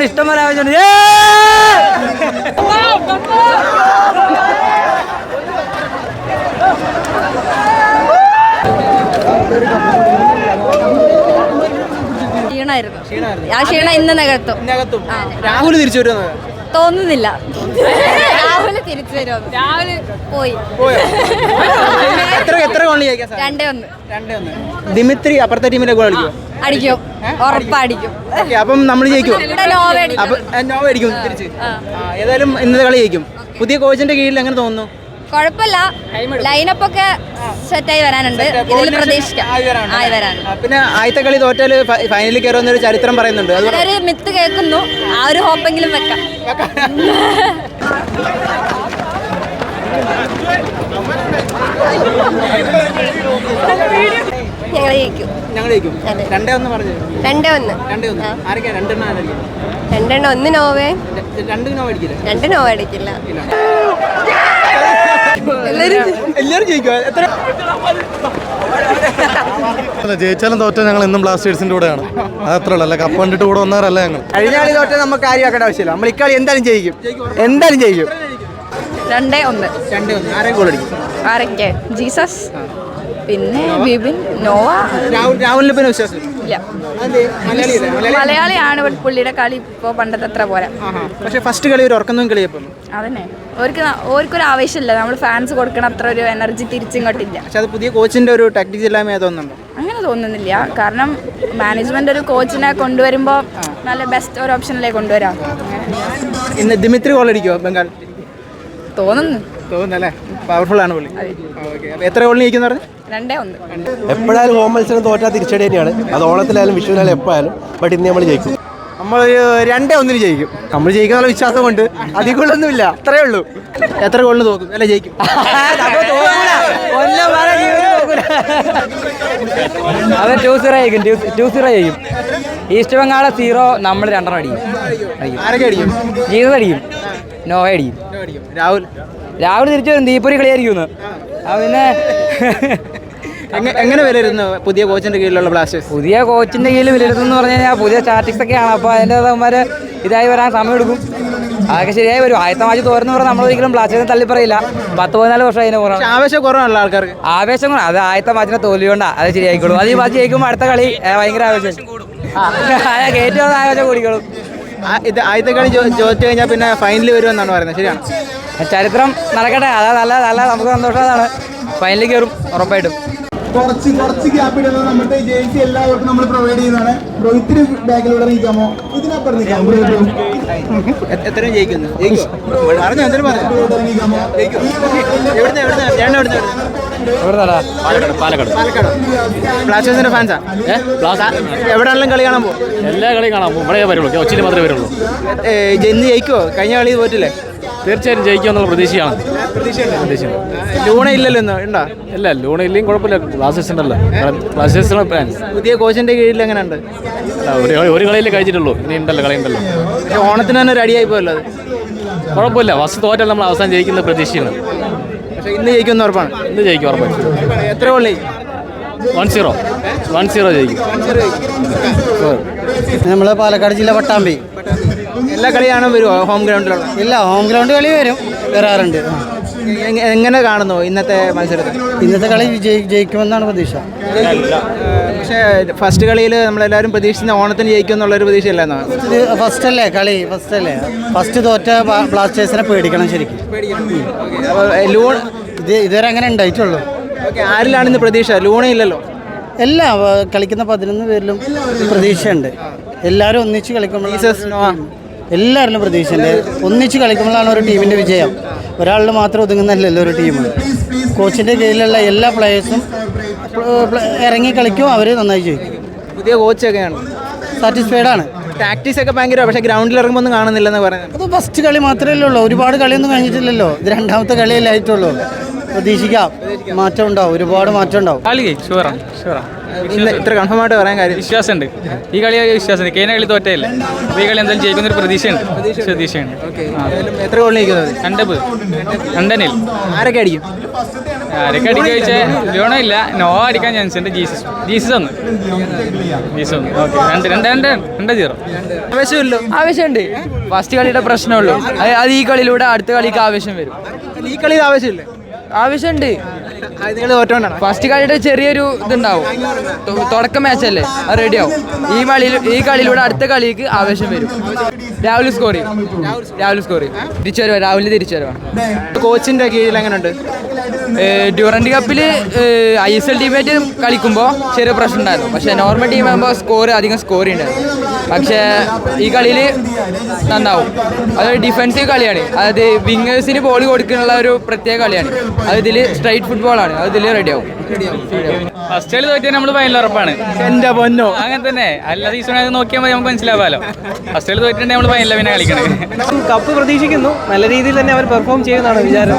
ആവശ്യമുണ്ട് ഇഷ്ടംപോലെ ആവശ്യമുണ്ട്. ഏ! ക്ഷീണായിരുന്നു. ആ ക്ഷീണം ഇന്ന് നികത്തും. രാഹുൽ തിരിച്ചു വരുന്നത് തോന്നുന്നില്ല. രാഹുൽ തിരിച്ചു വരുമോ? രാവിലെ പോയി. എത്ര എത്ര ഗോൾ? രണ്ടേ ഒന്ന്. രണ്ടേ ഒന്ന്. ദിമിത്രി അപ്പുറത്തെ ടീമിലെ ഗോൾ അടിക്കും. അടിക്കും ഉറപ്പടിക്കും. അപ്പം നമ്മൾ ജയിക്കും നോവ അടിക്കും. തിരിച്ച്. ഏതായാലും ഇന്നത്തെ കളി ജയിക്കും. പുതിയ കോച്ചിന്റെ കീഴിൽ എങ്ങനെ തോന്നുന്നു? കുഴപ്പമില്ല. ലൈനപ്പ് ഒക്കെ സെറ്റായി വരാനുണ്ട്. ഇതിൽ പ്രതീക്ഷിക്കാം. ആയി പിന്നെ ആദ്യത്തെ കളി തോറ്റാൽ ഫൈനലിൽ കയറുന്ന ഒരു ചരിത്രം പറയുന്നുണ്ട്. ഒരു മിത്ത് കേൾക്കുന്നു. ആ ഒരു ഹോപ്പെങ്കിലും വെക്കാം. ഞങ്ങൾ ജയിക്കും. ഞങ്ങൾ ജയിക്കും. രണ്ടേ ഒന്ന് പറഞ്ഞു. രണ്ടേ ഒന്ന്. രണ്ടേ ഒന്ന്. ആരൊക്കെ രണ്ടെണ്ണം ആരൊക്കെ രണ്ടെണ്ണം. ഒന്ന് നോവേ. രണ്ട് നോ അടിക്കില്ല? രണ്ട് നോവ അടിക്കില്ല. എല്ലാവരും ജയിക്കും എത്ര അല്ല ജയിച്ചാലും തോറ്റ ഞങ്ങൾ ഇന്നും ബ്ലാസ്റ്റേഴ്സിന്റെ കൂടെയാണ്. അതത്ര ഉള്ളു. അല്ല കപ്പ് കണ്ടിട്ട് കൂടെ വന്നവരല്ല ഞങ്ങൾ. കഴിഞ്ഞ കളി തോറ്റ നമുക്ക് കാര്യമാക്കേണ്ട ആവശ്യമില്ല. നമ്മൾ ഇക്കളി എന്തായാലും ജയിക്കും. എന്തായാലും ജയിക്കും. രണ്ടേ ഒന്ന്. രണ്ടേ ഒന്ന്. ആരെ ഗോൾ അടിക്കും? ആരൊക്കെ? ജീസസ്? പിന്നെ ബിബിൻ നോവ? രാഹുൽ രാഹുലിന് പിന്നെ വിശ്വാസം ഇല്ല. മലയാളിയാണ് പുള്ളിയുടെ കളി ഇപ്പോ പണ്ടത്തെ അത്ര പോരാ പക്ഷേ ഫസ്റ്റ് കളി ഒരു കളിയപ്പം അതന്നെ. അവർക്ക് ഓർക്കൊരു ആവശ്യമില്ല നമ്മൾ ഫാൻസ് കൊടുക്കണ അത്ര ഒരു എനർജി തിരിച്ചിങ്ങോട്ടില്ല. പക്ഷെ അത് പുതിയ കോച്ചിന്റെ ഒരു ടാക്ടിക്സ് തോന്നുന്നുണ്ടോ? അങ്ങനെ തോന്നുന്നില്ല. കാരണം മാനേജ്മെന്റ് ഒരു കോച്ചിനെ കൊണ്ടുവരുമ്പോൾ നല്ല ബെസ്റ്റ് ഒരു ഓപ്ഷനിലേക്ക് കൊണ്ടുവരാം ഇന്ന് ദിമിത്രി ഗോൾ അടിക്കുമോ ബംഗാൾ? തോന്നുന്നു. തോന്നുന്നല്ലേ? പവർഫുൾ ആണ് പുള്ളി. ഓക്കെ എത്ര ഗോളിന് ജയിക്കുന്ന പറഞ്ഞു? രണ്ടേ ഒന്ന്. എപ്പോഴായാലും ഹോം മത്സരം തോറ്റാ തിരിച്ചടി തന്നെയാണ് അത് ഓണത്തിലായാലും വിഷുവിനായാലും എപ്പോഴായാലും. ബട്ട് ഇന്ന് നമ്മൾ ജയിക്കും. നമ്മൾ രണ്ടേ ഒന്നിന് ജയിക്കും. നമ്മൾ ജയിക്കാനുള്ള വിശ്വാസം കൊണ്ട് അധികമൊന്നുമില്ല അത്രേ ഉള്ളൂ. എത്ര ഗോളിന് തോക്കും? അല്ല ജയിക്കും. അത് ടു സീറോ ആയിരിക്കും. ടു സീറോ ചെയ്യും ഈസ്റ്റ് ബംഗാളെ സീറോ നമ്മൾ രണ്ടെണ്ണം അടിക്കും. അടിക്കും? ആരൊക്കെ അടിക്കും. നോ അടിക്കും. രാഹുൽ? രാവിലെ തിരിച്ചു വരും ദീപുരി കളിയായിരിക്കും ആ പിന്നെ എങ്ങനെ വിലയിരുന്നു പുതിയ കോച്ചിന്റെ കീഴിലുള്ള ബ്ലാസ്റ്റേഴ്സ് പുതിയ കോച്ചിന്റെ കീഴിൽ വിലയിരുത്തുന്നു പറഞ്ഞു കഴിഞ്ഞാൽ പുതിയ സ്റ്റാറ്റിക്സ് ഒക്കെ ആണ് അപ്പോൾ അതിന്റെ അവന്മാര് ഇതായി വരാൻ സമയമെടുക്കും. അതൊക്കെ ശരിയായി വരും. ആദ്യത്തെ മാച്ച് തോരുന്നു പറഞ്ഞാൽ നമ്മൾ ഒരിക്കലും ബ്ലാസ്റ്റേഴ്സിനെ തള്ളി പറയില്ല പത്ത് പതിനാല് വർഷം അതിനെ കുറവ് ആവേശം കുറവാണല്ലോ ആൾക്കാർക്ക്. ആവേശം കുറവ്. അത് ആദ്യത്തെ മാച്ചിനെ തോൽവിയോണ്ടാ അത് ശരിയായിക്കോളും. അത് ഈ മാച്ച് ജയിക്കുമ്പോൾ അടുത്ത കളി ഭയങ്കര ആവേശം. കയറ്റി വന്ന ആവേശം കൂടിക്കോളും. ഇത് ആദ്യത്തെ കളി ജോ- തോറ്റ് കഴിഞ്ഞാൽ പിന്നെ ഫൈനൽ വരുമെന്നാണ് പറയുന്നത്. ശരിയാണ്? ചരിത്രം നടക്കട്ടെ. അതാ നല്ല നല്ല നമുക്ക് സന്തോഷം അതാണ്. ഫൈനലിൽ കയറും ഉറപ്പായിട്ടും. കുറച്ച് കുറച്ച് ഗ്യാപ്പ് ഇടുന്നത് നമ്മുടെ ജേഴ്സി എല്ലാവർക്കും നമ്മൾ പ്രൊവൈഡ് ചെയ്യുന്നതാണ്. ബ്രോ ഇത്തിരി ബാക്കിലൂടെ നിൽക്കാമോ ഇതിനപ്പുറം എത്രയും ജയിക്കുന്നു. ജയിക്കും ജയിക്കും പാലക്കാട് ബ്ലാസ്റ്റേഴ്സിന്റെ ഫാൻസാ എവിടെയാണെങ്കിലും കളി കാണാൻ പോകും എല്ലാ കളിയും കാണാൻ പോകും ഇവിടെ വരുള്ളൂ. കൊച്ചിയിൽ മാത്രമേ വരുള്ളൂ. ജെന്ന് ജയിക്കുമോ കഴിഞ്ഞ കളി പോയിട്ടില്ലേ? തീർച്ചയായും ജയിക്കും എന്നുള്ള പ്രതീക്ഷയാണ് ലൂണ ഇല്ലല്ലോ ഇന്ന് ഉണ്ടോ ഇല്ല ലോൺ ഇല്ലെങ്കിൽ കുഴപ്പമില്ല. ബ്ലാസ്റ്റേഴ്സ് ഉണ്ടല്ലോ. പുതിയ കോച്ചിന്റെ കീഴിൽ എങ്ങനെ ഉണ്ട്? ഒരു ഒരു കളിയിൽ കഴിച്ചിട്ടുള്ളൂ. ഇനി ഉണ്ടല്ലോ കളി ഉണ്ടല്ലോ. പക്ഷെ ഓണത്തിന് തന്നെ ഒരു അടിയായി പോയല്ലോ അത് കുഴപ്പമില്ല. ഫസ്റ്റ് തോറ്റാൽ നമ്മൾ അവസാനം ജയിക്കുന്ന പ്രതീക്ഷയാണ്. പക്ഷേ ഇന്ന് ജയിക്കുമെന്ന് ഉറപ്പാണ്. ഇന്ന് ജയിക്കും ഉറപ്പാണ് എത്ര ഗോളി വൺ സീറോ വൺ സീറോ ജയിക്കും. നമ്മൾ പാലക്കാട് ജില്ല പട്ടാമ്പി. എല്ലാ കളിയാണ് വരുമോ ഹോം ഗ്രൗണ്ടിലുള്ള ഇല്ല ഹോം ഗ്രൗണ്ട് കളി വരും. വരാറുണ്ട്. എങ്ങനെ കാണുന്നു ഇന്നത്തെ മത്സരത്തിൽ? ഇന്നത്തെ കളി ജയി- ജയിക്കുമെന്നാണ് പ്രതീക്ഷ. പക്ഷേ ഫസ്റ്റ് കളിയിൽ നമ്മളെല്ലാവരും പ്രതീക്ഷിക്കുന്ന ഓണത്തിന് ജയിക്കും എന്നുള്ളൊരു പ്രതീക്ഷയല്ലായിരുന്നു? ഇത് ഫസ്റ്റ് അല്ലേ കളി? ഫസ്റ്റ് അല്ലേ ഫസ്റ്റ് തോറ്റ ബ്ലാ- ബ്ലാസ്റ്റേഴ്സിനെ പേടിക്കണം ശരിക്കും. ലൂൺ ഇത് ഇതുവരെ അങ്ങനെ ഉണ്ടായിട്ടുള്ളൂ. ഓക്കെ ആരിലാണ് ഇന്ന് പ്രതീക്ഷ? ലൂണേ ഇല്ലല്ലോ. എല്ലാ കളിക്കുന്ന പതിനൊന്ന് പേരിലും പ്രതീക്ഷയുണ്ട്. എല്ലാവരും ഒന്നിച്ച് കളിക്കുമ്പോൾ എല്ലാവരിലും പ്രതീക്ഷയുണ്ട്. ഒന്നിച്ച് കളിക്കുമ്പോഴാണ് ഒരു ടീമിന്റെ വിജയം. ഒരാളിൽ മാത്രം ഒതുങ്ങുന്നതല്ലല്ലോ ഒരു ടീം കോച്ചിന്റെ കീഴിലുള്ള എല്ലാ പ്ലേയേഴ്സും ഇറങ്ങി കളിക്കും അവർ നന്നായി ജയിക്കും. പുതിയ കോച്ചൊക്കെയാണ് സാറ്റിസ്ഫൈഡ് ആണ്. പ്രാക്ടീസ് ഒക്കെ ഭയങ്കര പക്ഷേ ഗ്രൗണ്ടിൽ ഇറങ്ങുമ്പോൾ ഒന്നും കാണുന്നില്ലെന്ന് പറയുന്നത്. അത് ഫസ്റ്റ് കളി മാത്രമേ ഉള്ളൂ. ഒരുപാട് കളിയൊന്നും കഴിഞ്ഞിട്ടില്ലല്ലോ. ഇത് രണ്ടാമത്തെ കളിയല്ലേ ആയിട്ടുള്ളൂ. പ്രതീക്ഷിക്കാം. മാറ്റം ഉണ്ടാവും. ഒരുപാട് മാറ്റം ഉണ്ടാവും. കളി ഷുവറാണ് ഷുവറാ. ഇന്ന് ഇത്ര കൺഫേം ആയിട്ട് പറയാൻ കാര്യം വിശ്വാസമുണ്ട്. ഈ കളി വിശ്വാസമുണ്ട് കേന കളി തോറ്റയില്ല ഈ കളി എന്തായാലും ജയിക്കുന്നൊരു പ്രതീക്ഷയുണ്ട്. പ്രതീക്ഷയുണ്ട്. എന്തായാലും എത്ര ഗോളിന് ജയിക്കുന്നത് രണ്ടപ്പ്. രണ്ടനിൽ. ആരൊക്കെ അടിക്കും? ആരൊക്കെ അടിക്കുക ചോദിച്ചാൽ ലോണോ ഇല്ല. നോ അടിക്കാൻ ചാൻസ് ഉണ്ട്. ജീസസ്. ജീസസ് ഒന്ന്. ജീസസ് ഒന്ന്. ഓക്കെ. രണ്ട് രണ്ട് രണ്ട്. രണ്ട് സീറോ. ആവശ്യമില്ലോ ആവശ്യമുണ്ട് ഫസ്റ്റ് കളിയുടെ പ്രശ്നമുള്ളൂ. അത് അത് ഈ കളിയിലൂടെ അടുത്ത കളിക്ക് ആവശ്യം വരും. ഈ കളിയിൽ ആവശ്യമില്ലേ ആവശ്യമുണ്ട് നിങ്ങൾ തോറ്റോണ്ടാണ്? ഫസ്റ്റ് കളിയുടെ ചെറിയൊരു ഇതുണ്ടാവും. തുടക്കം മാച്ചല്ലേ അത് റെഡിയാവും ഈ കളിയിൽ ഈ കളിയിലൂടെ അടുത്ത കളിക്ക് ആവേശം വരും. രാഹുൽ സ്കോർ ചെയ്യും. രാഹുൽ സ്കോർ ചെയ്യും. തിരിച്ചു വരുവാ. രാഹുലിന് തിരിച്ചു വരുവാ. കോച്ചിന്റെ കീഴിൽ എങ്ങനെയുണ്ട് ഡ്യൂറൻഡ് കപ്പിൽ ഐ എസ് എൽ ടീമായിട്ട് കളിക്കുമ്പോൾ ചെറിയ പ്രശ്നം ഉണ്ടായിരുന്നു. പക്ഷേ നോർമൽ ടീം ആകുമ്പോൾ സ്കോർ അധികം സ്കോർ ഉണ്ടായിരുന്നു പക്ഷേ ഈ കളിയിൽ നന്നാവും. അതൊരു ഡിഫൻസീവ് കളിയാണ്. അതായത് വിങ്ങേഴ്സിന് ബോൾ കൊടുക്കാനുള്ള ഒരു പ്രത്യേക കളിയാണ്. അത് സ്ട്രൈറ്റ് സ്ട്രൈറ്റ് ഫുട്ബോളാണ്. അത് ഇതിൽ റെഡിയാവും ഫസ്റ്റ് കളി തോറ്റാൽ നമ്മൾ ഫൈനൽ ഉറപ്പാണ്. എന്റെ പൊന്നോ. അങ്ങനെ തന്നെ. അല്ല സീസൺ നോക്കിയാൽ മതി നമുക്ക് മനസ്സിലാവാലോ. ഫസ്റ്റ് കളി തോറ്റിട്ടുണ്ടെങ്കിൽ നമ്മൾ ഫൈനലിൽ പിന്നെ കളിക്കണം. കപ്പ് പ്രതീക്ഷിക്കുന്നു. നല്ല രീതിയിൽ തന്നെ അവർ പെർഫോം ചെയ്യുന്നതാണ് വിചാരം.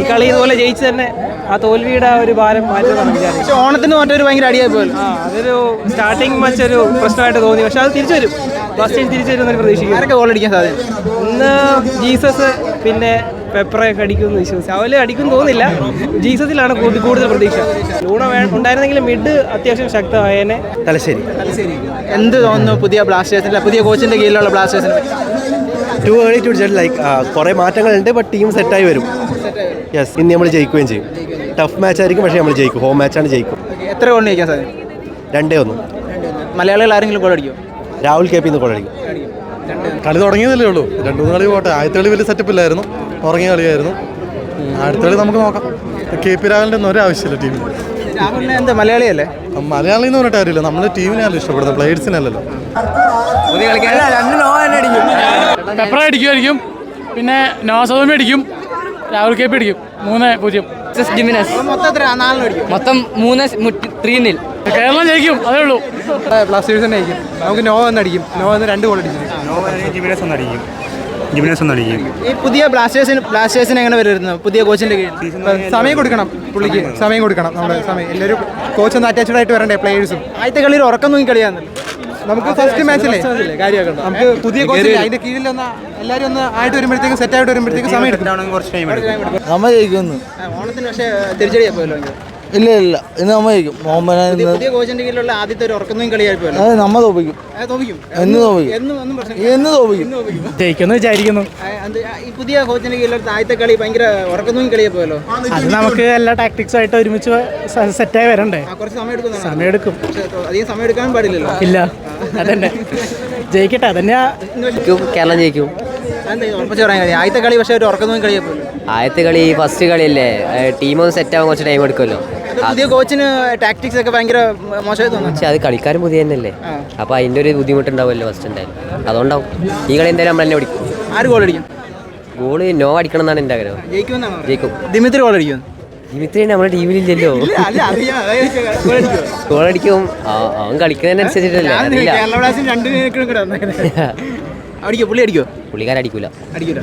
ഈ കളി ഇതുപോലെ ജയിച്ച് തന്നെ ആ തോൽവിയുടെ ആ ഒരു ഭാരം മാറ്റുന്നതാണ് വിചാരം. പക്ഷെ ഓണത്തിന് മറ്റൊരു ഭയങ്കര അടിയായി പോലും ആ അതൊരു സ്റ്റാർട്ടിങ് മച്ച് ഒരു പ്രശ്നമായിട്ട് തോന്നി. പക്ഷെ അത് തിരിച്ചു വരും. ഫസ്റ്റ് തിരിച്ചു വരും എന്നൊരു പ്രതീക്ഷിക്കും ആരൊക്കെ ഗോൾ അടിക്കാൻ സാധ്യത? ഇന്ന് ജീസസ് പിന്നെ പെപ്പറൊക്കെ അടിക്കുമെന്ന് വിശ്വസിച്ചു. അവൽ അടിക്കും തോന്നില്ല ജീസസിലാണ് കൂടുതൽ പ്രതീക്ഷ. ലൂണ ഉണ്ടായിരുന്നെങ്കിലും മിഡ് അത്യാവശ്യം ശക്തമായേനെ. തലശ്ശേരി. എന്ത് തോന്നുന്നു പുതിയ ബ്ലാസ്റ്റേഴ്സിന്റെ പുതിയ കോച്ചിന്റെ കീഴിലുള്ള ബ്ലാസ്റ്റേഴ്സിനെ പറ്റി? Too early to judge like കുറേ മാറ്റങ്ങളുണ്ട് ബട്ട് ടീം സെറ്റായി വരും. യെസ് ഇനി നമ്മൾ ജയിക്കുകയും ചെയ്യും. ടഫ് മാച്ച് ആയിരിക്കും പക്ഷേ നമ്മൾ ജയിക്കും. ഹോം മാച്ചാണ് ജയിക്കും. എത്ര ഗോളിന് ജയിക്കാൻ സാർ രണ്ടേ ഒന്ന്. മലയാളികൾ ആരെങ്കിലും ഗോൾ അടിക്കും രാഹുൽ കെ ഗോൾ കൊള്ളടിക്കും കളി തുടങ്ങിയതല്ലേ ഉള്ളൂ. രണ്ടു മൂന്ന് കളി പോട്ടെ. ആദ്യത്തെ കളി വലിയ സെറ്റപ്പ് ഇല്ലായിരുന്നു. തുടങ്ങിയ കളിയായിരുന്നു. അടുത്ത കളി നമുക്ക് നോക്കാം. കെ പി രാഹുലിന്റെ ഒന്നും ഒരാവശ്യമില്ല ടീമിൽ എന്താ മലയാളിയല്ലേ മലയാളി എന്ന് പറഞ്ഞിട്ട് കാര്യമില്ല. നമ്മൾ ടീമിനെയല്ല ഇഷ്ടപ്പെടുന്നത്. പ്ലേയേഴ്സിനല്ലല്ലോ അടിക്കും. പെപ്പറ അടിക്കുമായിരിക്കും പിന്നെ നോസോമി അടിക്കും. രാഹുൽ കെ പി അടിക്കും. മൂന്ന് പൂജ്യം. മൊത്തം മൂന്ന് ത്രീ നിൽ കേരളം ജയിക്കും. അതേ ഉള്ളൂ. ബ്ലാസ്റ്റേഴ്സ് തന്നെ ജയിക്കും. നമുക്ക് നോ എന്ന് അടിക്കും. നോ എന്ന് രണ്ട് ഗോൾ അടിക്കും ഈ പുതിയ ബ്ലാസ്റ്റേഴ്സിന് ബ്ലാസ്റ്റേഴ്സിന് എങ്ങനെ വരുന്നു പുതിയ കോച്ചിന്റെ കീഴിൽ? സമയം കൊടുക്കണം പുള്ളിക്ക്. സമയം കൊടുക്കണം. നമ്മുടെ സമയം. എല്ലാവരും കോച്ച് ഒന്ന് അറ്റാച്ച്ഡ് ആയിട്ട് വരണ്ടേ പ്ലേയേഴ്സും ആദ്യത്തെ കളിയിൽ ഉറക്കം നോക്കി കളിയാന്ന് നമുക്ക് ഫസ്റ്റ് മാച്ചല്ലേ നമുക്ക് പുതിയ കോച്ച് അതിന്റെ കീഴിൽ ഒന്ന് എല്ലാവരും ഒന്ന് ആയിട്ട് വരുമ്പോഴത്തേക്ക് സെറ്റ് ആയിട്ട് വരുമ്പോഴത്തേക്ക് സമയം എടുക്കും. നമ്മൾ ജയിക്കുന്നു ഓണത്തിന് പക്ഷേ തിരിച്ചടിയാ പോയല്ലോ ഇല്ല ഇല്ല. ഇന്ന് നമ്മൾ ജയിക്കും പുതിയ കോച്ചിന്റെ കീഴിലുള്ള ആദ്യത്തെ ഒരു ഉറക്കം നോക്കി കളിയായി പോയല്ലോ അത് നമ്മ തോപ്പിക്കും. എന്ന് തോപ്പിക്കും. എന്നും ഒന്നും പ്രശ്നം എന്ന് തോപ്പിക്കും. ജയിക്കുന്നു വിചാരിക്കുന്നു. ഈ പുതിയ കോച്ചിന്റെ കീഴിലുള്ള ആദ്യത്തെ കളി ഭയങ്കര ഉറക്കം നോക്കി കളിയായി പോയല്ലോ അത് നമുക്ക് എല്ലാ ടാക്ടിക്സും ആയിട്ട് ഒരുമിച്ച് സെറ്റായി വരണ്ടേ? കുറച്ച് സമയം എടുക്കും സമയം എടുക്കും. അധികം സമയം എടുക്കാൻ പാടില്ലല്ലോ. ഇല്ല. അതന്നെ. ജയിക്കട്ടെ അതന്നെയാ കേരളം ജയിക്കും. ആദ്യത്തെ കളി പക്ഷേ ഒരു ഉറക്കം നോക്കി കളിയായി പോയല്ലോ ആദ്യത്തെ കളി ഫസ്റ്റ് കളിയല്ലേ? ടീം ഒന്ന് സെറ്റ് ആവാൻ കുറച്ച് ടൈം എടുക്കുമല്ലോ. പുതിയ കോച്ചിന് ടാക്ടിക്സ് ഒക്കെ ഭയങ്കര മോശമായി തോന്നുന്നു. പക്ഷേ അത് കളിക്കാരും പുതിയ തന്നെയല്ലേ അപ്പോൾ അതിന്റെ ഒരു ബുദ്ധിമുട്ടുണ്ടാവുമല്ലോ ഫസ്റ്റ് എന്തായാലും. അതുകൊണ്ടാവും. ഈ കളി എന്തായാലും നമ്മൾ തന്നെ പിടിക്കും ആര് ഗോൾ അടിക്കും? ഗോൾ നോ അടിക്കണം എന്നാണ് എന്റെ ആഗ്രഹം. ജയിക്കും. ദിമിത്രി ഗോൾ അടിക്കും ദിമിത്രി നമ്മുടെ ടീമിലില്ലല്ലോ. ഗോൾ അടിക്കും. അവൻ കളിക്കുന്നതിനനുസരിച്ചിട്ടല്ലേ. അറിയില്ല പുള്ളി അടിക്കോ പുള്ളിക്കാരടിക്കൂല. അടിക്കൂല.